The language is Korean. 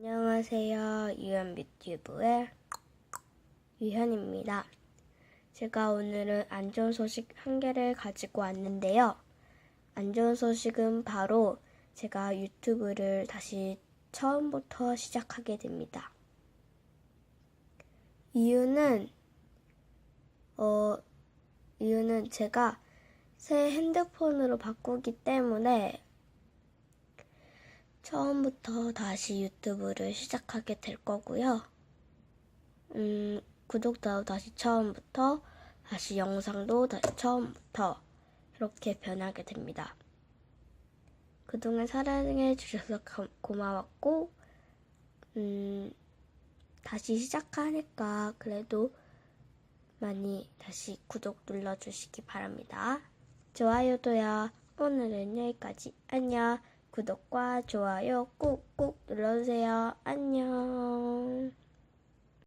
안녕하세요. 유현뷰튜브의 유현입니다. 제가 오늘은 안 좋은 소식 한 개를 가지고 왔는데요. 안 좋은 소식은 바로 제가 유튜브를 다시 처음부터 시작하게 됩니다. 이유는, 어, 이유는 제가 새 핸드폰으로 바꾸기 때문에 처음부터 다시 유튜브를 시작하게 될 거고요. 음, 구독자도 다시 처음부터, 다시 영상도 다시 처음부터 이렇게 변하게 됩니다. 그동안 사랑해 주셔서 감- 고마웠고, 음, 다시 시작하니까 그래도 많이 다시 구독 눌러주시기 바랍니다. 좋아요도요. 오늘은 여기까지. 안녕. 구독과 좋아요 꾹꾹 눌러주세요. 안녕.